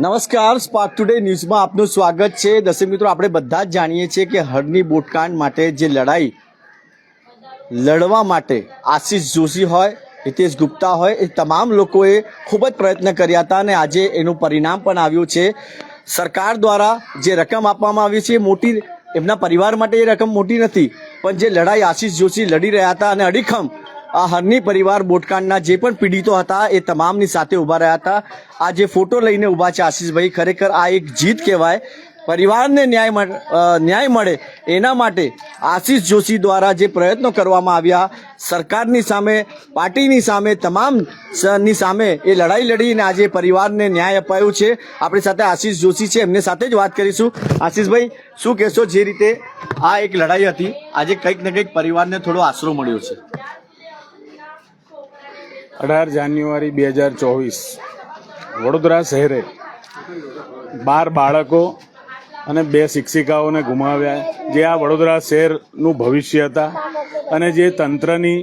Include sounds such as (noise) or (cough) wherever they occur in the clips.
નમસ્કાર spark today ન્યૂઝમાં આપનું સ્વાગત છે. દર્શક મિત્રો, આપણે બધા જ જાણીએ છીએ કે હરની બોટકાંડ માટે જે લડાઈ લડવા માટે આશીષ જોશી હોય, હિતેશ ગુપ્તા હોય, એ તમામ લોકોએ ખૂબ જ પ્રયત્ન કર્યા હતા અને આજે એનું પરિણામ પણ આવ્યું છે. સરકાર દ્વારા જે રકમ આપવામાં આવી છે એ મોટી, એમના પરિવાર માટે એ રકમ મોટી નથી, પણ જે લડાઈ આશીષ જોશી લડી રહ્યા હતા અને અડીખમ આ હરની પરિવાર બોટકાંડના જે પણ પીડિતો હતા એ તમામની સાથે ઊભા રહ્યા હતા. આ જે ફોટો લઈને ઊભા છે આશીષભાઈ, ખરેખર આ એક જીત કહેવાય. પરિવારને ન્યાય ન્યાય મળે એના માટે આશીષ જોશી દ્વારા જે પ્રયત્નો કરવામાં આવ્યા, સરકારની સામે, પાર્ટીની સામે, તમામ સ- સામે એ લડાઈ લડીને આજે પરિવારને ન્યાય અપાયું છે. આપણી સાથે આશીષ જોશી છે, એમને સાથે જ વાત કરીશું. આશીષભાઈ, શું કહેશો જે રીતે આ એક લડાઈ હતી? આજે કંઈક ને કંઈક પરિવારને થોડો આશરો મળ્યો છે. અઢાર જાન્યુઆરી બે હજાર ચોવીસ વડોદરા શહેરે બાર બાળકો અને બે શિક્ષિકાઓને ગુમાવ્યા. જે આ વડોદરા શહેરનું ભવિષ્ય હતા અને જે તંત્રની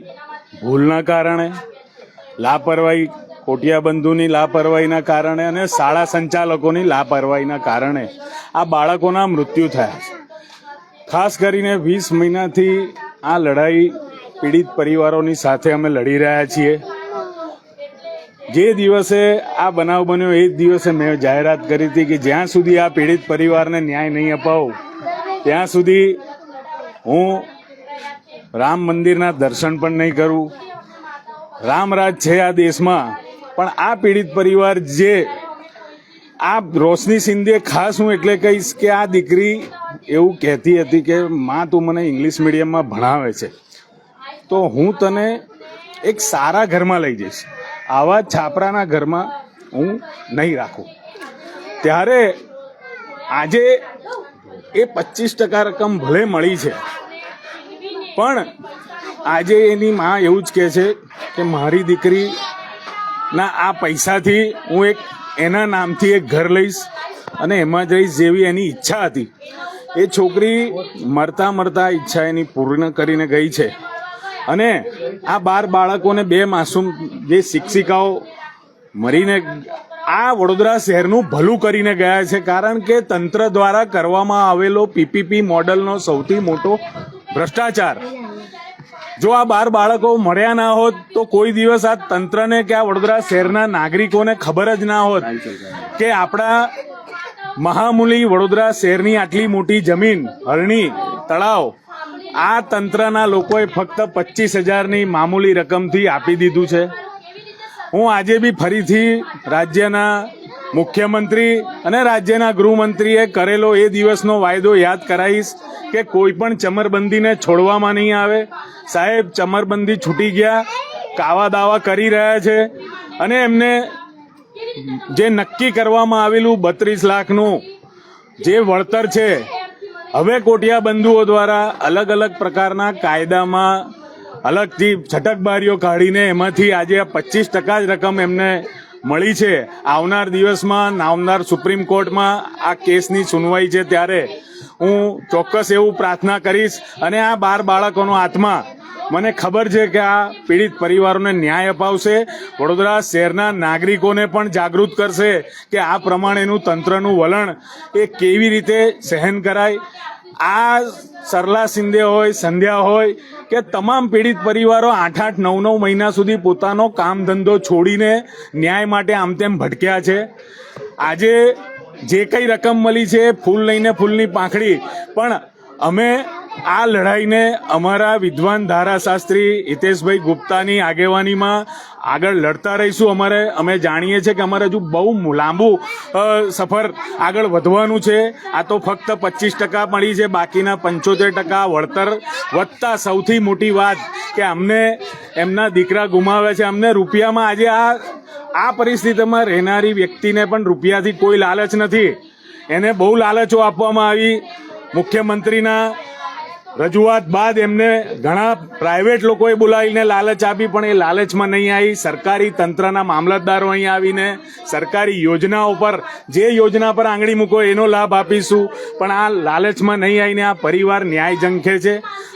ભૂલના કારણે, લાપરવાહી કોટિયા બંધુની લાપરવાહીના કારણે અને શાળા સંચાલકોની લાપરવાહીના કારણે આ બાળકોના મૃત્યુ થયા છે. ખાસ કરીને વીસ મહિનાથી આ લડાઈ પીડિત પરિવારોની સાથે અમે લડી રહ્યા છીએ. જે દિવસે આ બનાવ બન્યો એ જ દિવસે મેં જાહેરાત કરી હતી કે જ્યાં સુધી આ પીડિત પરિવારને ન્યાય નહીં અપાવું, ત્યાં સુધી હું રામ મંદિરના દર્શન પણ નહીં કરું. રામરાજ છે આ દેશમાં, પણ આ પીડિત પરિવાર જે આ રોશની સિંધે ખાસ હું એટલે કહીશ કે આ દીકરી એવું કહેતી હતી કે, માં, તું મને ઇંગ્લિશ મીડિયમમાં ભણાવે છે. તો હું તને એક સારા ઘરમાં લઈ જઈશ. આવા છાપરાના ઘરમાં હું નહીં રાખું. ત્યારે આજે એ પચીસ ટકા રકમ ભલે મળી છે, પણ આજે એની માં એવું જ કહે છે કે મારી દીકરીના આ પૈસાથી હું એક એના નામથી એક ઘર લઈશ અને એમાં જઈશ જેવી એની ઈચ્છા હતી. એ છોકરી મરતા મરતા ઈચ્છા એની પૂર્ણ કરીને ગઈ છે. અને આ બાર બાળકોને બે માસૂમ જે શિક્ષિકાઓ મરીને આ વડોદરા શહેરનું ભલું કરીને ગયા છે, કારણ કે તંત્ર દ્વારા કરવામાં આવેલો પીપીપી મોડલનો સૌથી મોટો ભ્રષ્ટાચાર. જો આ બાર બાળકો મળ્યા ના હોત, તો કોઈ દિવસ આ તંત્રને કે આ વડોદરા શહેરના નાગરિકોને ખબર જ ના હોત કે આપણા મહામૂલી વડોદરા શહેરની આટલી મોટી જમીન, હરણી, તળાવ આ તંત્રના લોકોએ ફક્ત પચીસ હજારની મામૂલી રકમથી આપી દીધું છે. હું આજે બી ફરીથી રાજ્યના મુખ્યમંત્રી અને રાજ્યના ગૃહમંત્રીએ કરેલો એ દિવસનો વાયદો યાદ કરાવીશ કે કોઈ પણ ચમરબંધીને છોડવામાં નહીં આવે. સાહેબ, ચમરબંધી છૂટી ગયા, કાવા દાવા કરી રહ્યા છે અને એમને જે નક્કી કરવામાં આવેલું બત્રીસ લાખનું જે વળતર છે હવે કોટિયા બંધુઓ દ્વારા અલગ અલગ પ્રકારના કાયદામાં અલગથી છટકબારીઓ કાઢીને એમાંથી આજે પચીસ ટકા જ રકમ એમને મળી છે. આવનાર દિવસમાં આવનાર સુપ્રીમ કોર્ટમાં આ કેસની સુનવાઈ છે ત્યારે હું ચોક્કસ એવું પ્રાર્થના કરીશ અને આ બાર બાળકોનો આત્મા મને ખબર છે કે આ પીડિત પરિવારોને ન્યાય અપાવશે, વડોદરા શહેરના નાગરિકોને પણ જાગૃત કરશે કે આ પ્રમાણેનું તંત્રનું વલણ એ કેવી રીતે સહન કરાય. આ સરલા સિંધે હોય, સંધ્યા હોય કે તમામ પીડિત પરિવારો આઠ આઠ નવ નવ મહિના સુધી પોતાનો કામ ધંધો છોડીને ન્યાય માટે આમ તેમ ભટક્યા છે. આજે જે કઈ રકમ મળી છે, ફૂલ લઈને ફૂલની પાંખડી, પણ અમે આ લડાઈને અમારા વિદ્વાન ધારાશાસ્ત્રી હિતેશભાઈ ગુપ્તાની આગેવાનીમાં આગળ લડતા રહીશું. અમારે, અમે જાણીએ છીએ કે અમારે હજુ બહુ લાંબુ સફર આગળ વધવાનું છે. આ તો ફક્ત પચીસ ટકા મળી છે, બાકીના પંચોતેર ટકા વળતર વધતા સૌથી મોટી વાત કે અમને એમના દીકરા ગુમાવ્યા છે. અમને રૂપિયામાં આજે આ આ પરિસ્થિતિમાં રહેનારી વ્યક્તિને પણ રૂપિયાથી કોઈ લાલચ નથી. એને બહુ લાલચો આપવામાં આવી. મુખ્યમંત્રીના રજૂઆત બાદ એમને ઘણા પ્રાઇવેટ લોકોએ બોલાવીને લાલચ આપી, પણ એ લાલચમાં નહીં આવી. સરકારી તંત્રના મામલતદારો અહીં આવીને સરકારી યોજનાઓ પર, જે યોજના પર આંગળી મૂકો એનો લાભ આપીશું. પણ આ લાલચમાં નહીં આવીને આ પરિવાર ન્યાય જંખે છે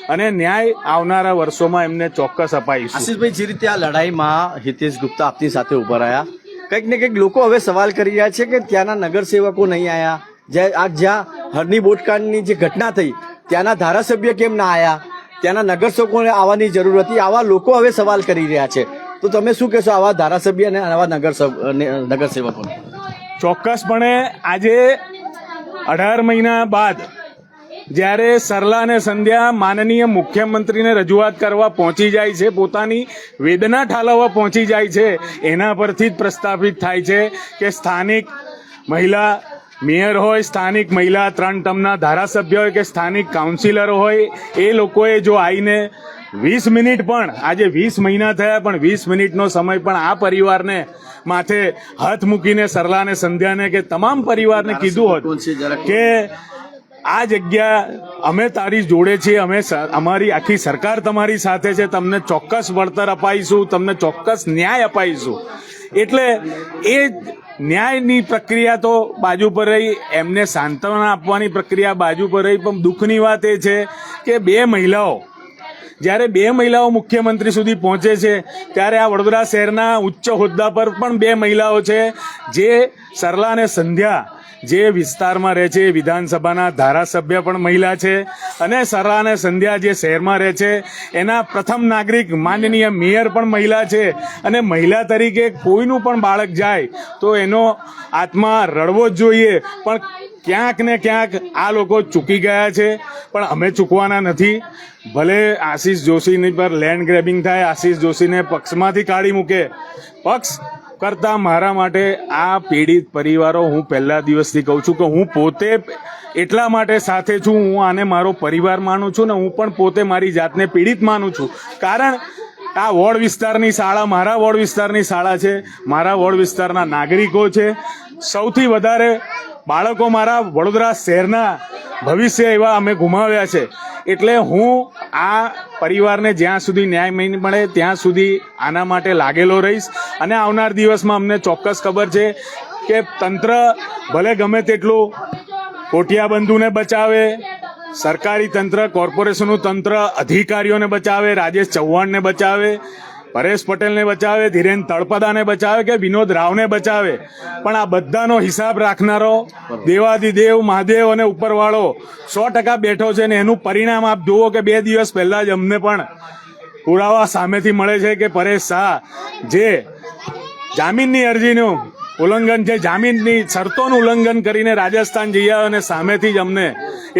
અને ન્યાય આવનારા વર્ષોમાં એમને ચોક્કસ અપાઈશું. આશીષભાઈ, જે રીતે આ લડાઈમાં હિતેશ ગુપ્તા આપની સાથે ઊભા રહ્યા, કંઈક ને કંઈક લોકો હવે સવાલ કરી રહ્યા છે કે ત્યાંના નગરસેવકો નહીં આવ્યા જે આ જ્યાં હરની બોટકાંડની જે ઘટના થઈ ત્યાંના ધારાસભ્ય કેમ ના આવ્યા ત્યાંના નગરસેવકોને આવવાની જરૂર હતી. આવા લોકો હવે સવાલ કરી રહ્યા છે. તો તમે શું કહેશો આવા ધારાસભ્ય અને આવા નગરસેવકોને? ચોક્કસપણે આજે અઢાર મહિના બાદ જ્યારે સરલા અને સંધ્યા માનનીય મુખ્યમંત્રીને રજૂઆત કરવા પહોંચી જાય છે, પોતાની વેદના ઠાલવવા પહોંચી જાય છે, એના પરથી જ પ્રસ્થાપિત થાય છે કે સ્થાનિક મહિલા મેયર હોય સ્થાનિક મહિલા ત્રણ ટર્મના ધારાસભ્ય હોય કે સ્થાનિક કાઉન્સિલરો હોય એ લોકોએ જો આવીને વીસ મિનિટ પણ આજે વીસ મહિના થયા પણ વીસ મિનિટનો સમય પણ આ પરિવારને માથે હાથ મૂકીને સરલાને સંધ્યાને કે તમામ પરિવારને કીધું હોત કે આ જગ્યા અમે તારી જોડે છીએ અમે અમારી આખી સરકાર તમારી સાથે છે તમને ચોક્કસ વળતર અપાઈશું તમને ચોક્કસ ન્યાય અપાઈશું. એટલે એ ન્યાયની પ્રક્રિયા તો બાજુ પર રહી, એમને સાંત્વના આપવાની પ્રક્રિયા બાજુ પર રહી, પણ દુઃખની વાત એ છે કે બે મહિલાઓ, જ્યારે બે મહિલાઓ મુખ્યમંત્રી સુધી પહોંચે છે, ત્યારે આ વડોદરા શહેરના ઉચ્ચ હોદ્દા પર પણ બે મહિલાઓ છે, જે સરલા અને સંધ્યા જે વિસ્તારમાં રહે છે એ વિધાનસભાના ધારાસભ્ય પણ મહિલા છે. અને સરા અને સંધ્યા જે શહેરમાં રહે છે, એના પ્રથમ નાગરિક માનનીય મેયર પણ મહિલા છે. અને મહિલા તરીકે કોઈનું પણ બાળક જાય, તો એનો આત્મા રડવો જ જોઈએ. પણ ક્યાંક ને ક્યાંક આ લોકો ચૂકી ગયા છે, પણ અમે ચૂકવાના નથી. ભલે આશીષ જોશીની પર લેન્ડ ગ્રેબિંગ થાય, આશીષ જોશીને પક્ષમાંથી કાઢી મૂકે. પક્ષ કરતા મારા માટે આ પીડિત પરિવારો હું પહેલા દિવસથી કહું છું કે હું પોતે એટલા માટે સાથે છું, હું આને મારો પરિવાર માનું છું ને હું પણ પોતે મારી જાતને પીડિત માનું છું. કારણ આ વોર્ડ વિસ્તારની શાળા મારા વોર્ડ વિસ્તારની શાળા છે, મારા વોર્ડ વિસ્તારના નાગરિકો છે. સૌથી વધારે બાળકો મારા વડોદરા શહેરના ભવિષ્ય એવા અમે ગુમાવ્યા છે. એટલે હું આ પરિવારને જ્યાં સુધી ન્યાય નહીં મળે, ત્યાં સુધી આના માટે લાગેલો રહીશ. અને આવનાર દિવસમાં અમને ચોક્કસ ખબર છે કે તંત્ર ભલે ગમે તેટલું કોટિયાબંધુને બચાવે, સરકારી તંત્ર, કોર્પોરેશનનું તંત્ર, અધિકારીઓને બચાવે, રાજેશ ચૌહાણને બચાવે પરેશ પટેલને બચાવે, ધીરેન તળપદાને બચાવે કે વિનોદ રાવને બચાવે? પણ આ બધાનો હિસાબ રાખનારો દેવાદિદેવ, મહાદેવ અને ઉપરવાળો સો ટકા બેઠો છે ને એનું પરિણામ આપ જુઓ કે બે દિવસ પહેલા જ અમને પણ પુરાવા સામેથી મળે છે કે પરેશ શાહ, જે જામીનની અરજીનું ઉલ્લંઘન છે, જામીનની શરતોનું ઉલ્લંઘન કરીને રાજસ્થાન જઈ આવ્યો અને સામેથી જ અમને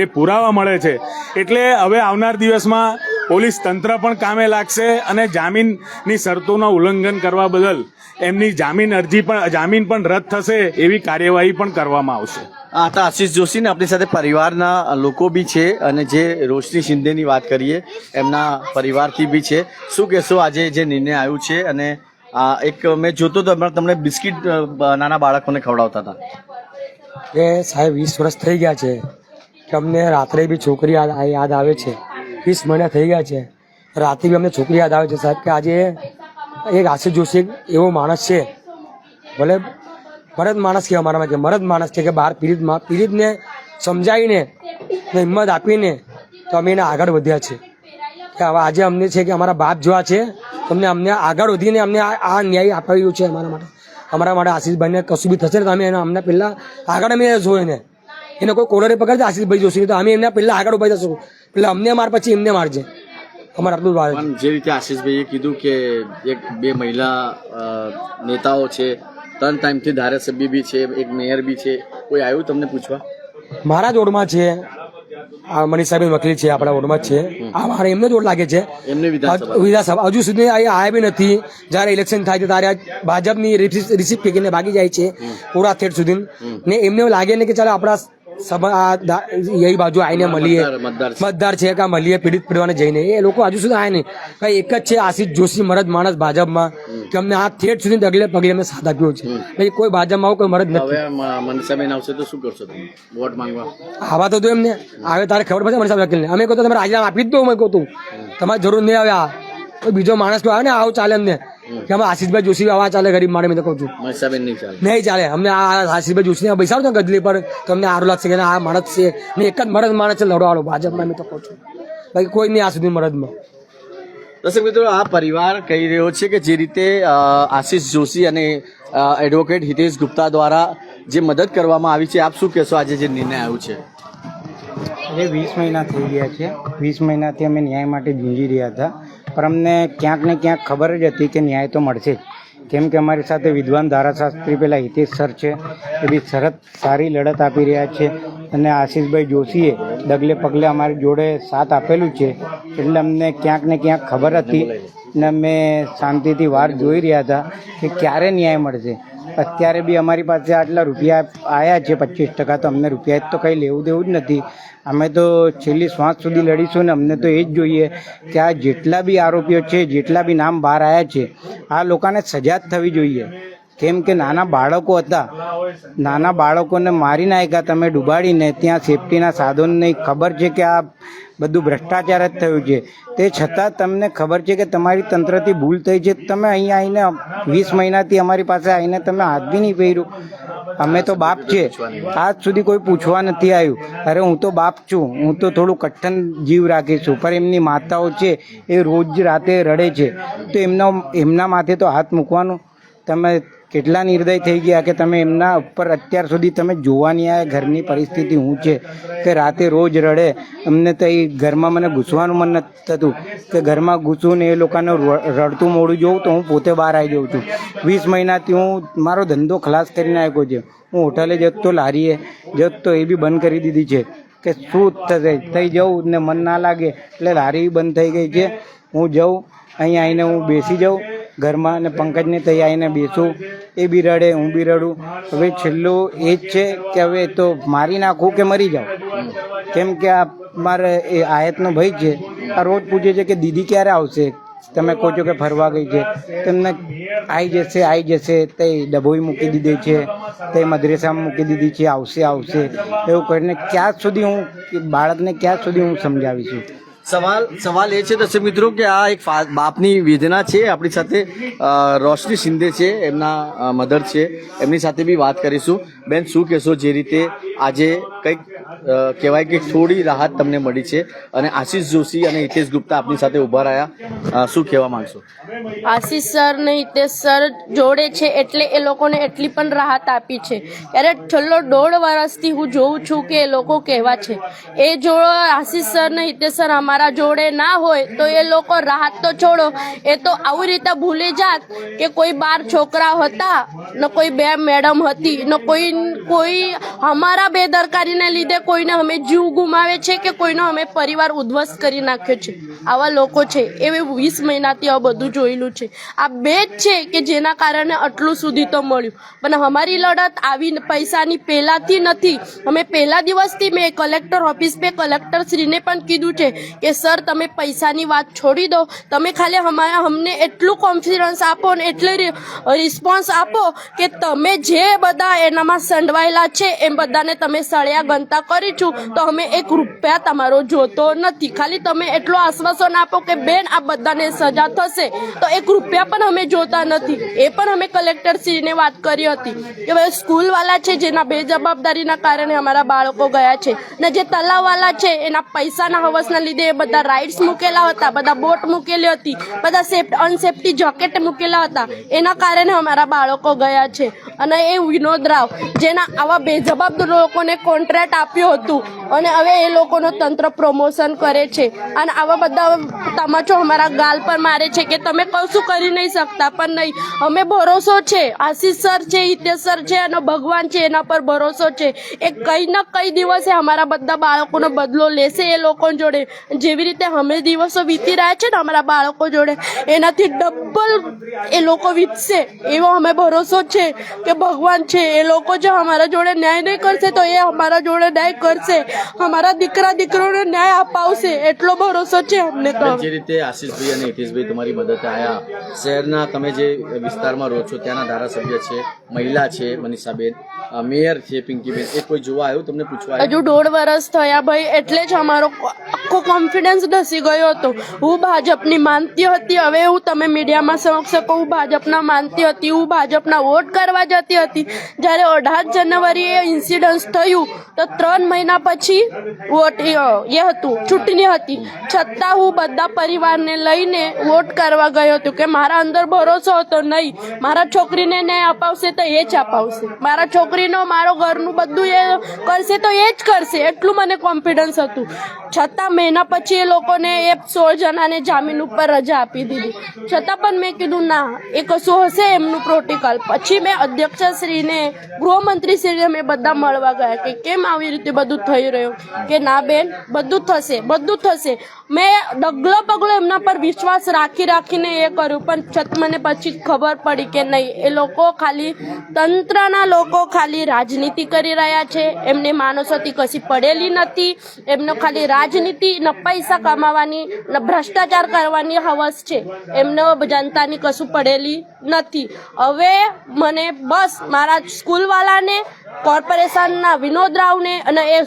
એ પુરાવા મળે છે. એટલે હવે આવનાર દિવસમાં પોલીસ તંત્ર પણ કામે લાગશે અને જામીનની શરતોનું ઉલ્લંઘન કરવા બદલ એમની જામીન અરજી પણ જામીન પણ રદ થશે એવી કાર્યવાહી પણ કરવામાં આવશે. આ હતા આશીષ જોશીને આપણી સાથે પરિવારના લોકો બી છે અને જે રોશની શિંદેની વાત કરીએ એમના પરિવારથી બી છે. શું કહેશો આજે જે નિર્ણય આવ્યું છે અને આ એક મેં જોતો તો હમણાં તમને બિસ્કિટ નાના બાળકોને ખવડાવતા હતા. કે સાહેબ વીસ વર્ષ થઈ ગયા છે. કે અમને રાત્રે બી છોકરી યાદ આવે છે. વીસ મહિના થઈ ગયા છે. રાતે બી અમને છોકરી યાદ આવે છે સાહેબ કે આજે એક આશીષ જોશી એવો માણસ છે. ભલે મરદ માણસ કે અમારામાં કે મરદ માણસ છે કે બહાર પીડિત પીડિતને સમજાવીને હિંમત આપીને તો અમે એને આગળ વધ્યા છે. કે હવે આજે અમને છે કે અમારા બાપ જોવા છે તમને અમને આગળ વધીને અમને આ ન્યાય આપ્યો છે અમારા માટે. અમારા માટે આશીષભાઈને કશું બી થશે તો અમે એને અમને પહેલાં આગળ અમે જોઈ એને કોઈ કોલરે પકડતા આશીષભાઈ જોશી. તો અમે એમને પહેલા આગળ ઊભા થશું એટલે અમને માર પછી એમને મારજે. અમારે આટલું વાત. જે રીતે આશીષભાઈએ કીધું કે એક બે મહિલા નેતાઓ છે ત્રણ ટાઈમથી ધારાસભ્ય બી છે એક મેયર બી છે કોઈ આવ્યું તમને પૂછવા? મારા જોડમાં છે આ મનીષાબેન વકીલ છે આપણા ઓર્ડમાં જ છે. આ મારે એમને જોડ લાગે છે. એમને વિધાનસભા. હજુ સુધી અહીંયા આવ્યા બી નથી. જ્યારે ઇલેક્શન થાય છે ત્યારે ભાજપની રિસીપ ફેંકીને ભાગી જાય છે પૂરા થેટ સુધી. ને એમને લાગે ને કે ચાલો આપણા એ બાજુ આવીને મળીએ. મતદાર- છે. કા મળીએ પીડિત પીડવાને જઈને. એ લોકો હજુ સુધી આયા નહીં. કઈ એક જ છે આશિષ જોશી મરદ માણસ ભાજપમાં કે અમને આ થેઠ સુધી ડગલે પગલે અમે સાથ આપ્યો છે. ભાઈ કોઈ ભાજપમાં આવું કોઈ મરદ નથી. હવે મનસાબેન આવશે તો શું કરશો તમે? વોટ માંગવા? આવા તો એમને. આવે તારે ખબર પડશે મનસા વકીલને. અમે કહો તો તમે રાજીનામું આપી જ દો અમે કહું તું. તમારે જરૂર નહીં આવે આ. બીજો માણસ તો આવે ને આવું ચાલે અમને કે અમે આશીષભાઈ જોશી આવા ચાલે ગરીબ મારે મેં તો કહું છું. નહીં ચાલે. અમને આ આશીષભાઈ જોશી બેસાડો ને ગદલી પર તમને સારું લાગશે કે આ માણસ છે. ને એક જ મરદ માણસ છે લડવાળો ભાજપમાં મેં તો કહું છું. બાકી કોઈ નહીં આ સુધી મરદમાં. દર્શક મિત્રો આ પરિવાર કહી રહ્યો છે કે જે રીતે આશીષ જોશી અને એડવોકેટ હિતેશ ગુપ્તા દ્વારા જે મદદ કરવામાં આવી છે આપ શું કહેશો આજે જે નિર્ણય આવ્યો છે? અરે વીસ મહિના થઈ ગયા છે. વીસ મહિનાથી અમે ન્યાય માટે ઝૂંઝી રહ્યા હતા. પણ અમને ક્યાંક ને ક્યાંક ખબર જ હતી કે ન્યાય તો મળશે જ. કેમ કે અમારી સાથે વિદ્વાન ધારાશાસ્ત્રી પેલા હિતેશ સર છે, એ બી સરત સારી લડત આપી રહ્યા છે અને આશીષભાઈ જોશીએ ડગલે પગલે અમારી જોડે સાથ આપેલું છે એટલે અમને ક્યાંક ને ક્યાંક ખબર હતી ને અમે શાંતિથી વાર જોઈ રહ્યા હતા કે ક્યારે ન્યાય મળશે. અત્યારે બી અમારી પાસે આટલા રૂપિયા આવ્યા છે, પચીસ ટકા તો અમને રૂપિયા તો કંઈ લેવું દેવું જ નથી. અમે તો છેલ્લી શ્વાસ સુધી લડીશું ને અમને તો એ જ જોઈએ કે આ જેટલા બી આરોપીઓ છે, જેટલા બી નામ બહાર આવ્યા છે, આ લોકોને સજા જ થવી જોઈએ. કેમ કે નાના બાળકો હતા. નાના બાળકોને મારી નાખ્યા, તમે ડૂબાડીને ત્યાં સેફટીના સાધનની ખબર છે કે આ બધું ભ્રષ્ટાચાર જ થયું છે. તે છતાં તમને ખબર છે કે તમારી તંત્રથી ભૂલ થઈ છે. તમે અહીંયા આવીને વીસ મહિનાથી અમારી પાસે આવીને તમે હાથ બી નહીં પહેર્યું. અમે તો બાપ છે. આજ સુધી કોઈ પૂછવા નથી આવ્યું. અરે હું તો બાપ છું. હું તો થોડું કઠણ જીવ રાખીશું પણ એમની માતાઓ છે એ રોજ રાતે રડે છે. તો એમના એમના માથે તો હાથ મૂકવાનું. તમે કેટલા નિર્દય થઈ ગયા કે તમે એમના ઉપર અત્યાર સુધી તમે જોવાની આ ઘરની પરિસ્થિતિ હું છે કે રાતે રોજ રડે. અમને તો એ ઘરમાં મને ઘૂસવાનું મન નથી થતું કે ઘરમાં ઘૂસું ને એ લોકોને રડતું મોડું જોઉં તો હું પોતે બહાર આવી જાઉં છું. વીસ મહિનાથી હું મારો ધંધો ખલાસ કરી આવ્યો છે. હું હોટલે જતો લારીએ, જતો એ બી બંધ કરી દીધી છે કે શું થશે? થઈ જવું ને મન ના લાગે એટલે લારી બંધ થઈ ગઈ છે. હું જાઉં, અહીં આવીને હું બેસી જાઉં. ઘરમાં અને પંકજને ત્યાં આવીને બેસું. એ બી રડે હું બી રડું હવે છેલ્લું એ જ છે કે હવે તો મારી નાખું કે મરી જાઉં? કેમ કે આ મારે એ આયતનો ભાઈ છે. આ રોજ પૂછે છે કે દીદી ક્યારે આવશે? તમે કહો છો કે ફરવા ગઈ છે. તેમને આવી જશે આવી જશે. તે ડભોઈ મૂકી દીધી છે. તે મદ્રેસામાં મૂકી દીધી છે. આવશે આવશે. એવું કરીને ક્યાં સુધી હું, બાળકને ક્યાં સુધી હું સમજાવીશું. સવાલ સવાલ એ છે, દર્શક મિત્રો, કે આ એક બાપની વેદના છે, આપણી સાથે રોશની શિંદે છે, એમના મધર છે, એમની સાથે બી વાત કરીશું. બેન, શું કહેશો જે રીતે આજે કંઈક કહેવાય કે થોડી રાહત તમને મળી છે અને આશીષ જોશી અને હિતેશ ગુપ્તા આપની સાથે ઊભા રહ્યા. શું કહેવા માંગશો? આશીષ સર ને હિતેશ સર જોડે છે એટલે એ લોકોને એટલી પણ રાહત આપી છે. ત્યારે છેલ્લો દોઢ વર્ષથી હું જોઉં છું કે એ લોકો કહેવા છે. એ જો આશીષ સર ને હિતેશ સર અમારા જોડે ના હોય તો એ લોકો રાહત તો છોડો. એ તો આવી રીતે ભૂલી જાત કે કોઈ બાર છોકરા હતા, ને કોઈ બે મેડમ હતી, ને કોઈ કોઈ અમારા બેદરકારીને લીધે કોઈને અમે જીવ ગુમાવે છે કે કોઈનો અમે પરિવાર ઉદ્ધવસ્ત કરી નાખ્યો છે. આવા લોકો છે. એ વીસ મહિનાથી આ બધું જોયેલું છે. આ બે જ છે કે જેના કારણે આટલું સુધી તો મળ્યું. પણ અમારી લડત આવી પૈસાની પહેલાંથી નથી. અમે પહેલા દિવસથી મેં કલેક્ટર ઓફિસ પે કલેક્ટર શ્રીને પણ કીધું છે કે, સર, તમે પૈસાની વાત છોડી દો. તમે ખાલી અમારા અમને એટલું કોન્ફિડન્સ આપો ને એટલે રિસ્પોન્સ આપો કે તમે જે બધા એનામાં સંડવાયેલા છે, એમ બધાને તમે સળિયા ગણતા કરી છું. તો અમે એક રૂપિયા તમારો જોતો નથી. ખાલી તમે એટલો આશ્વાસન આપો કે, બેન, આ બધાને સજા થશે. તો એક રૂપિયા પણ અમે જોતા નથી. એ પણ અમે કલેક્ટર શ્રીને વાત કરી હતી. કે, ભાઈ સ્કૂલવાળા છે જેના બેજવાબદારીના કારણે અમારા બાળકો ગયા છે ને જે તલાવવાળા છે એના પૈસાના હવસના લીધે બધા રાઇડ્સ મૂકેલા હતા, બધા બોટ મૂકેલી હતી, બધા સેફ અનસેફટી જોકેટ મૂકેલા હતા. એના કારણે અમારા બાળકો ગયા છે. અને એ વિનોદ રાવ, જેના આવા બેજબાબ લોકોને કોન્ટ્રાક્ટ આપ્યું હતું અને હવે એ લોકોનો તંત્ર પ્રમોશન કરે છે. અને આવા બધા તમાચો અમારા ગાલ પર મારે છે કે તમે કશું કરી નહીં શકતા, પણ નહીં. અમે ભરોસો છે, આશીષ સર છે, હિતેશ સર છે અને ભગવાન છે, એના પર ભરોસો છે. એ કઈ ના કઈ દિવસે અમારા બધા બાળકોનો બદલો લેશે એ લોકો જોડે. જેવી રીતે અમે દિવસો વીતી રહ્યા છે ને અમારા બાળકો જોડે એનાથી ડબલ એ લોકો વીતશે એવો અમે ભરોસો છે કે ભગવાન છે. એ લોકો જો અમારા જોડે ન્યાય નહીં કરશે તો એ અમારા જોડે ન્યાય કરશે. અમારા દીકરા દીકરોને ન્યાય અપાવશે એટલો ભરોસો છે અમને તો જે રીતે આશીષભાઈ અને હિતેશભાઈ તમારી મદદ આવ્યા શહેરના તમે જે વિસ્તારમાં રહો છો ત્યાંના ધારાસભ્ય છે મહિલા છે મનીષાબેન મેયર છે પિંકીબેન એ કોઈ જોવા આવ્યું? તમને પૂછવા? હજુ દોઢ વર્ષ થયા ભાઈ એટલે જ અમારો આખો કોન્ફિડન્સ ધસી ગયો હતો. હું ભાજપની માનતી હતી. હવે હું તમે મીડિયામાં સમક્ષ હું ભાજપના માનતી હતી. હું ભાજપના વોટ કરવા જતી હતી. જ્યારે અઢાર જાન્યુઆરીએ ઇન્સિડન્સ થયું, તો ત્રણ મહિના પછી વોટ એ હતું, ચૂંટણી હતી. છતાં હું બધા પરિવારને લઈને વોટ કરવા ગયો હતો કે મારા અંદર ભરોસો હતો નહીં. મારા છોકરીને ન્યાય અપાવશે તો એ જ અપાવશે. મારા છોકરીનો, મારો ઘરનું બધું એ કરશે તો એ જ કરશે. એટલું મને કોન્ફિડન્સ હતું. છતાં મહિના પછી એ લોકોને એ સોળ જણાને જામીન ઉપર રજા આપી દીધી. છતાં પણ મેં કીધું, ના, એ કશું હશે એમનું પ્રોટોકોલ પછી મેં અધ્યક્ષશ્રીને, ગૃહમંત્રીશ્રીને મેં બધા મળવા ગયા કે કેમ આવી રીતે બધું થઈ રહ્યું? કે ના બેન, બધું થશે બધું થશે. મેં ડગલો પગલો એમના પર વિશ્વાસ રાખી રાખીને એ કર્યું, પણ છત મને પછી ખબર પડી કે નહીં. એ લોકો ખાલી તંત્રના લોકો ખાલી રાજનીતિ કરી રહ્યા છે. એમને માણસોથી કશી પડેલી નથી. એમનો ખાલી રાજનીતિ પૈસા કમાવાની ભ્રષ્ટાચાર કરવાની હવસ છે. એમનો જનતાની કશું પડેલી નથી. હવે મને બસ મારા સ્કૂલવાળાને કોર્પોરેશનના વિનોદ રાવને અને એ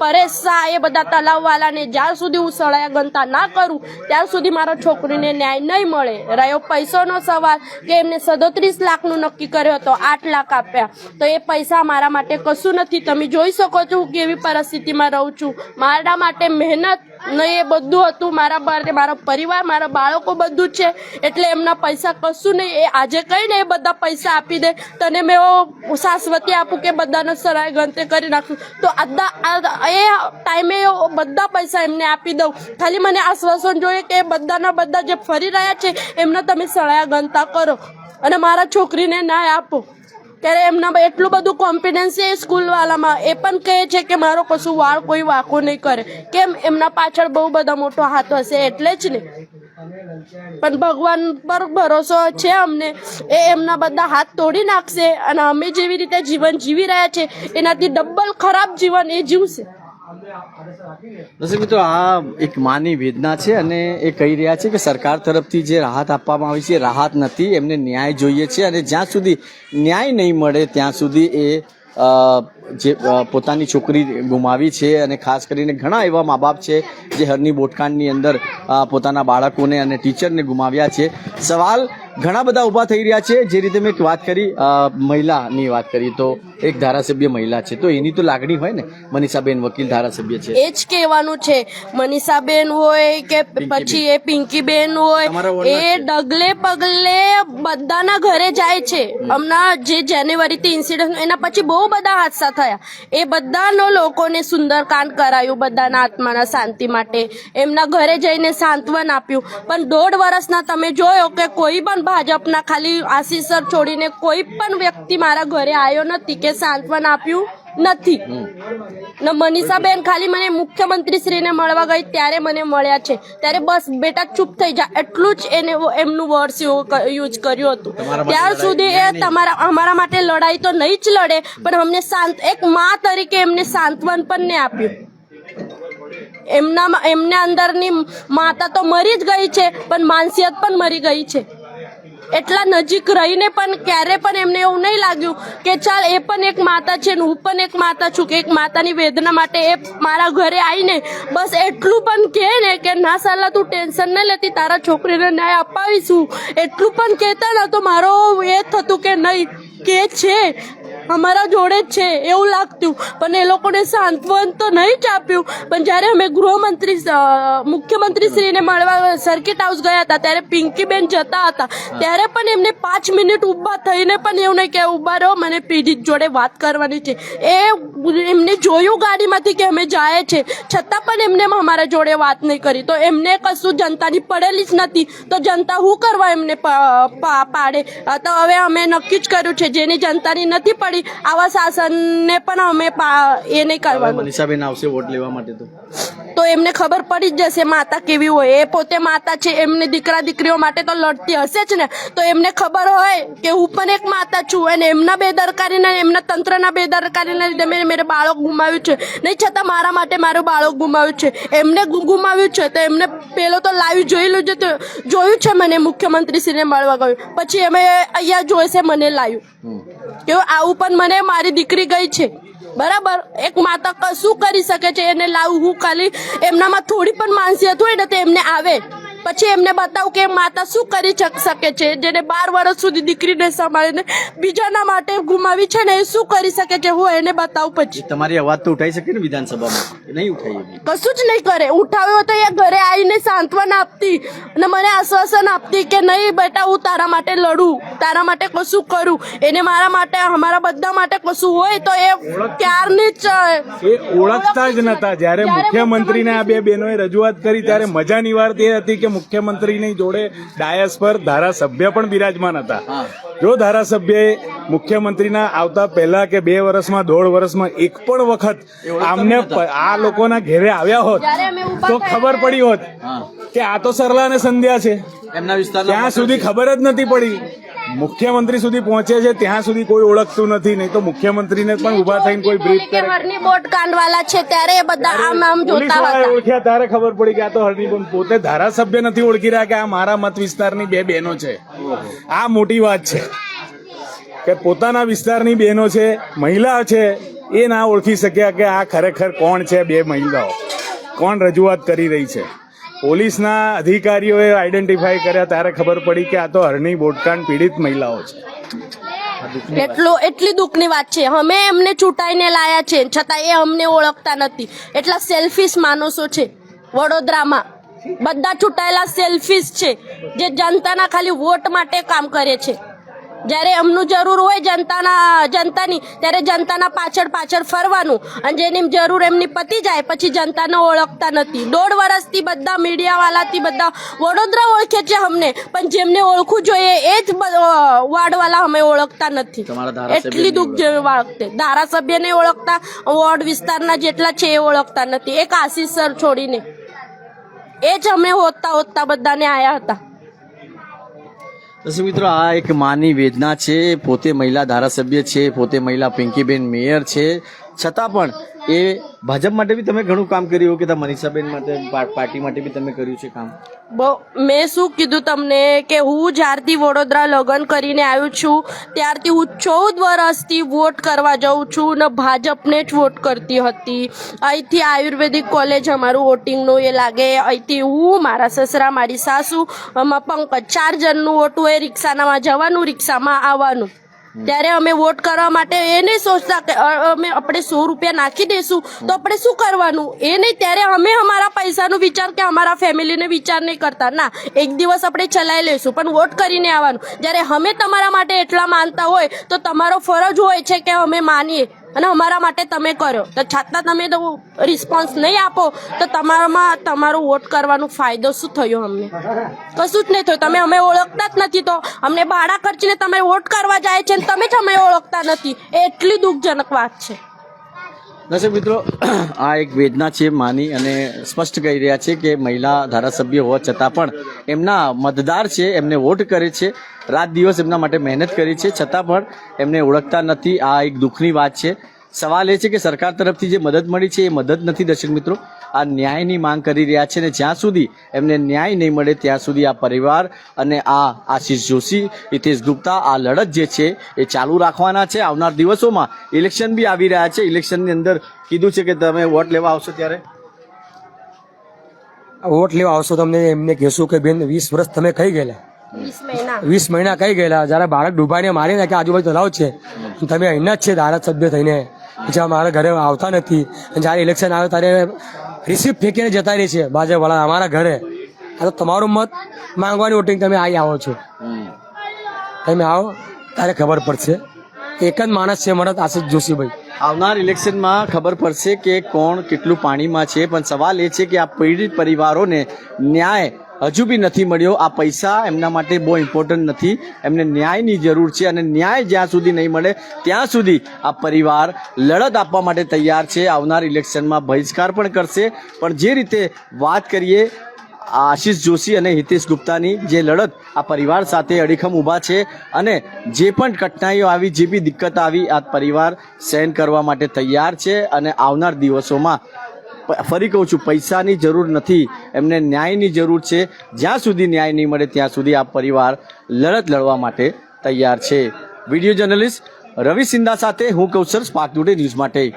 પરેશ શાહ એ બધા તલાવવાલાને જ્યાં સુધી હું સળાયા ગણતા ના કરું, ત્યાં સુધી મારા છોકરીને ન્યાય નહીં મળે. રહ્યો પૈસાનો સવાલ કે એમને સદોત્રીસ લાખનું નક્કી કર્યો હતો આઠ લાખ આપ્યા. તો એ પૈસા મારા માટે કશું નથી. તમે જોઈ શકો છો હું કેવી પરિસ્થિતિમાં રહું છું. મારા માટે મહેનત ને એ બધું હતું મારા માટે મારો પરિવાર, મારા બાળકો બધું છે. એટલે એમના પૈસા કશું નહીં. એ આજે કહીને એ બધા પૈસા આપી દે. તને મેં એવો શાશ્વતી આપું કે બધાને સરાય ગણતે કરી નાખું. તો આ- એ ટાઈમે બધા પૈસા એમને આપી દઉં. ખાલી મને આશ્વાસન જોઈએ કે બધાના બધા જે ફરી રહ્યા છે, એમને તમે સળાયા ગણતા કરો. અને મારા છોકરીને ના આપો. ત્યારે એમના એટલું બધું કોન્ફિડન્સ છે સ્કૂલવાળામાં એ પણ કહે છે કે મારો કશું વાળ કોઈ વાંકો નહીં કરે. કેમ? એમના પાછળ બહુ બધા મોટો હાથ હશે એટલે જ ને. પણ ભગવાન પર ભરોસો છે અમને. એ એમના બધા હાથ તોડી નાખશે અને અમે જેવી રીતે જીવન જીવી રહ્યા છે, એનાથી ડબલ ખરાબ જીવન એ જીવશે. દર્શક મિત્રો, આ એક માની વેદના છે અને એ કહી રહ્યા છે કે સરકાર તરફથી જે રાહત આપવામાં આવી છે રાહત નથી, એમને ન્યાય જોઈએ છે અને જ્યાં સુધી ન્યાય નહીં મળે, ત્યાં સુધી એ જે પોતાની છોકરી ગુમાવી છે અને ખાસ કરીને ઘણા એવા મા બાપ છે જે હરની બોટકાંડની અંદર પોતાના બાળકોને અને ટીચરને ગુમાવ્યા છે. સવાલ ઘણા બધા ઊભા થઈ રહ્યા છે. જે રીતે મેં વાત કરી મહિલાની વાત કરી તો એક ધારાસભ્ય મહિલા છે. તો એની તો લાગણી હોય ને મનીષાબેન વકીલ ધારાસભ્ય છે. એ જ કહેવાનું છે. મનીષાબેન હોય કે પછી એ પિંકીબેન હોય એ ડગલે પગલે બધાના ઘરે જાય છે. હમણાં જે જાન્યુઆરીથી ઇન્સિડન્ટ એના પછી બહુ બધા હાદસા થયા. એ બધાનો લોકોને સુંદરકાંડ કરાયું બધાના આત્માના શાંતિ માટે. એમના ઘરે જઈને સાંત્વન આપ્યું. પણ દોઢ વર્ષના તમે જોયો કે કોઈ પણ ભાજપના ખાલી આશીષ સર છોડીને કોઈ પણ વ્યક્તિ મારા ઘરે આવ્યો નથી કે સાંત્વન આપ્યું નથી. ને મનીષાબેન ખાલી મને મુખ્યમંત્રી શ્રીને મળવા ગઈ ત્યારે મને મળ્યા છે. ત્યારે બસ બેટા ચૂપ થઈ જા. એટલું જ એને એમનું વર્ડ્સ યુઝ કર્યું હતું. ત્યાર સુધી એ તમારા અમારા માટે લડાઈ તો નહીં જ લડે પણ અમને શાંત એક મા તરીકે એમને સાંત્વન પણ ને આપ્યું. એમના એમને અંદરની માતા તો મરી જ ગઈ છે પણ માનસિયત પણ મરી ગઈ છે. એટલા નજીક રહીને પણ ક્યારે પણ એમને એવું નહીં લાગ્યું કે ચાલ એ પણ એક માતા છે ને હું પણ એક માતા છું કે એક માતાની વેદના માટે એ મારા ઘરે આવીને બસ એટલું પણ કહે ને કે, ના સાલા, તું ટેન્શન ન લેતી, તારા છોકરીને ન્યાય અપાવીશું. એટલું પણ કહેતા ન તો મારો એ થતું કે નહીં, કે છે. અમારા જોડે જ છે, એવું લાગતું. પણ એ લોકોને સાંત્વન તો નહીં જ આપ્યું. પણ જ્યારે અમે ગૃહમંત્રી મુખ્યમંત્રીશ્રીને મુખ્યમંત્રી શ્રીને મળવા સર્કિટ હાઉસ ગયા હતા, ત્યારે પિંકીબેન જતા હતા. ત્યારે પણ એમને પાંચ મિનિટ ઊભા થઈને પણ એવું નહીં કે ઊભા રહો, મને પીડિત જોડે વાત કરવાની છે. એ એમને જોયું ગાડીમાંથી કે અમે જાય છે. છતાં પણ એમને અમારા જોડે વાત નહીં કરી. તો એમને કશું જનતાની પડેલી જ નથી. તો જનતા શું કરવા એમને પાડે? તો હવે અમે નક્કી જ કર્યું છે, જેની જનતાની નથી પડી આવા શાસનને પણ અમે એ નહીં કરવાનું મનીષાબેન આવશે વોટ લેવા માટે તો? તો એમને ખબર પડી જ જશે માતા કેવી હોય. એ પોતે માતા છે એમને દીકરા દીકરીઓ માટે તો લડતી હશે જ ને. તો એમને ખબર હોય કે હું પણ એક માતા છું અને એમના બેદરકારીને એમના તંત્રના બેદરકારીને લીધે મેં મેરે બાળક ગુમાવ્યું છે. નહીં છતાં મારા માટે મારું બાળક ગુમાવ્યું છે. એમને ગુમાવ્યું છે તો એમને પેલો તો લાઈવ જોઈ લીધું તો જોયું છે મને મુખ્યમંત્રીશ્રીને મળવા ગયું. પછી અમે અહીંયા જોઈશે મને લાવ્યું કે આવું પણ મને મારી દીકરી ગઈ છે. બરાબર? એક માતા કશું કરી શકે છે? એને લાવું હું ખાલી? એમનામાં થોડી પણ માનસિયત હોય ને તો એમને આવે. પછી એમને બતાવું કે માતા શું કરી શકે છે? જેને બાર વર્ષ સુધી દીકરીને સંભાળીને બીજાના માટે ગુમાવી છે ને એ શું કરી શકે છે? હું એને બતાવું પછી. તમારી અવાજ તો ઉઠાઈ શકે ને વિધાનસભામાં? નહીં ઉઠાઈ કશું જ નહીં કરે. ઉઠાવ્યો તો એ ઘરે આવીને સાંત્વના આપતી અને મને આશ્વાસન આપતી કે નહીં બેટા હું તારા માટે લડું. તારા માટે કશું કરું. એને મારા માટે અમારા બધા માટે કશું હોય તો એ ક્યારની જ એ ઓળખતા જ નતા. જ્યારે મુખ્યમંત્રીને આ બે બહેનોએ રજૂઆત કરી ત્યારે મજાની વાત એ હતી કે મુખ્યમંત્રીની જોડે ડાયસ પર ધારાસભ્ય પણ બિરાજમાન હતા. જો ધારાસભ્યએ મુખ્યમંત્રીના આવતા પહેલા કે બે વર્ષમાં દોઢ વર્ષમાં એક પણ વખત આમને આ લોકોના ઘેરે આવ્યા હોત તો ખબર પડી હોત કે આ તો સરલા અને સંધ્યા છે. એમના ત્યાં સુધી ખબર જ નથી પડી. મુખ્યમંત્રી સુધી પહોંચે છે ત્યાં સુધી કોઈ ઓળખતું નથી નહીં તો મુખ્યમંત્રીને પણ ઊભા થઈને કોઈ બ્રીફ કરે. હરની બોટ કાંડવાલા છે ત્યારે એ બધા આમ આમ જોતા હતા. ઓળખ્યા ત્યારે ખબર પડી કે આ તો હરણીબેન પોતે ધારાસભ્ય નથી ઓળખી રહ્યા કે આ મારા મત વિસ્તારની બે બહેનો છે. આ મોટી વાત છે કે પોતાના વિસ્તારની બહેનો છે મહિલા છે એ ના ઓળખી શક્યા કે આ ખરેખર કોણ છે બે મહિલાઓ. કોણ રજૂઆત કરી રહી છે? પોલીસના અધિકારીઓએ આઈડેન્ટિફાઈ કર્યા, ત્યારે ખબર પડી કે આ તો હરણી બોટકાંડ પીડિત મહિલાઓ છે. એટલો એટલી દુઃખની વાત છે. અમે એમને ચૂંટાઈને લાયા છે, છતાં એ અમને ઓળખતા નથી. એટલા સેલ્ફિશ માણસો છે વડોદરામાં. બધા ચૂંટાયેલા સેલ્ફિશ છે, જે જનતાના ખાલી વોટ માટે કામ કરે છે. જ્યારે એમનું જરૂર હોય જનતાના જનતાની ત્યારે જનતાના પાછળ પાછળ ફરવાનું અને જેની જરૂર એમની પતી જાય પછી જનતાને ઓળખતા નથી. દોઢ વર્ષથી બધા મીડિયાવાલાથી બધા વડોદરા ઓળખે છે અમને પણ જેમને ઓળખવું જોઈએ એ જ વાર્ડવાલા અમે ઓળખતા નથી. એટલી દુઃખ જેવી વાળખતે ધારાસભ્યને ઓળખતા વોર્ડ વિસ્તારના જેટલા છે એ ઓળખતા નથી. એક આશીષ સર છોડીને. એ જ અમે હોતા હોતા બધાને આવ્યા હતા. દર્શક મિત્રો, આ એક માની વેદના છે, પોતે મહિલા ધારાસભ્ય છે, પોતે મહિલા પિંકીબેન મેયર છે. છતાં પણ એ ભાજપ માટે બી તમે ઘણું કામ કર્યું કે મનીષાબેન માટે પાર્ટી માટે બી તમે કર્યું છે કામ? મેં શું કીધું તમને કે હું જ્યારથી વડોદરા લગ્ન કરીને આવ્યું છું, ત્યારથી હું ચૌદ વર્ષથી વોટ કરવા જાઉં છું ને ભાજપને જ વોટ કરતી હતી. અહીંથી આયુર્વેદિક કોલેજ અમારું વોટિંગનું એ લાગે. અહીંથી હું, મારા સસરા, મારી સાસુ, અમારા પંકજ, ચાર જણનું વોટ હોય, રિક્ષાનામાં જવાનું, રિક્ષામાં આવવાનું. ત્યારે અમે વોટ કરવા માટે એ નહીં સોચતા કે અમે આપણે સો રૂપિયા નાખી દઈશું તો આપણે શું કરવાનું? એ નહીં, ત્યારે અમે અમારા પૈસાનો વિચાર કે અમારા ફેમિલીને વિચાર નહીં કરતા. ના, એક દિવસ આપણે ચલાવી લઈશું, પણ વોટ કરીને આવવાનું. જ્યારે અમે તમારા માટે એટલા માનતા હોય, તો તમારો ફરજ હોય છે કે અમે માનીએ. અને અમારા માટે તમે કર્યો. તો છતાં તમે તો રિસ્પોન્સ નહીં આપો, તો તમારામાં તમારો વોટ કરવાનો ફાયદો શું થયો અમને? કશું જ નહીં થયું. તમે અમે ઓળખતા જ નથી તો. અમને ભાડા ખર્ચીને તમે વોટ કરવા જાય છે તમે જ અમે ઓળખતા નથી. એટલી દુઃખજનક વાત છે. દર્શક મિત્રો, (clears throat) આ એક વેદના છે માની અને સ્પષ્ટ કહી રહ્યા છે કે મહિલા ધારાસભ્ય હોવા છતાં પણ એમના મતદાર છે, એમને વોટ કરે છે, રાત દિવસ એમના માટે મહેનત કરી છે, છતાં પણ એમને ઓળખતા નથી. આ એક દુઃખની વાત છે. સવાલ એ છે કે સરકાર તરફથી જે મદદ મળી છે, એ મદદ નથી દર્શક મિત્રો. આ ન્યાયની માંગ કરી રહ્યા છે અને જ્યાં સુધી એમને ન્યાય નહીં મળે ત્યાં સુધી આ પરિવાર અને આ આશીષ જોશી હિતેશ ગુપ્તા આ લડત જે છે એ ચાલુ રાખવાના છે. આવનાર દિવસોમાં ઇલેક્શન બી આવી રહ્યા છે. ઇલેક્શનની અંદર કીધું છે કે તમે વોટ લેવા આવશો ત્યારે? વોટ લેવા આવશો તમને એમને કહેશું કે બેન વીસ વર્ષ તમે કઈ ગયેલા? વીસ મહિના. કઈ ગયેલા? જ્યારે બાળક ડૂબાઈને મારી નાખે આજુબાજુ તલાવ છે. તમે અહીંના જ છે ધારાસભ્ય થઈને. જ્યાં મારા ઘરે આવતા નથી. જ્યારે ઇલેક્શન આવે ત્યારે રિસિપ્ટ ફેંકીને જતા રહી છે ભાજપવાળા અમારા ઘરે. આ તો તમારું મત માંગવાની વોટિંગ તમે આવી આવો છો. તમે આવો ત્યારે ખબર પડશે. એક જ માણસ છે મને આશિષ જોશીભાઈ. આવનાર ઇલેક્શનમાં ખબર પડશે કે કોણ કેટલું પાણીમાં છે, પણ સવાલ એ છે કે આ પીડિત પરિવારોને ન્યાય હજુ બી નથી મળ્યો. આ પૈસા એમના માટે બહુ ઇમ્પોર્ટન્ટ નથી. એમને ન્યાયની જરૂર છે અને ન્યાય જ્યાં સુધી નહીં મળે, ત્યાં સુધી આ પરિવાર લડત આપવા માટે તૈયાર છે. આવનાર ઇલેક્શનમાં બહિષ્કાર પણ કરશે. પણ જે રીતે વાત કરીએ, આશીષ જોશી અને હિતેશ ગુપ્તાની જે લડત આ પરિવાર સાથે અડીખમ ઊભા છે અને જે પણ કઠિનાઈઓ આવી, જે બી દિક્કત આવી, આ પરિવાર સહન કરવા માટે તૈયાર છે અને આવનાર દિવસોમાં ફરી કહું છું, પૈસાની જરૂર નથી, એમને ન્યાયની જરૂર છે. જ્યાં સુધી ન્યાય નહીં મળે, ત્યાં સુધી આ પરિવાર લડત લડવા માટે તૈયાર છે. વીડિયો જર્નલિસ્ટ રવિ સિંધા સાથે હું કૌશલ, સ્પાર્ક ટુડે ન્યૂઝ માટે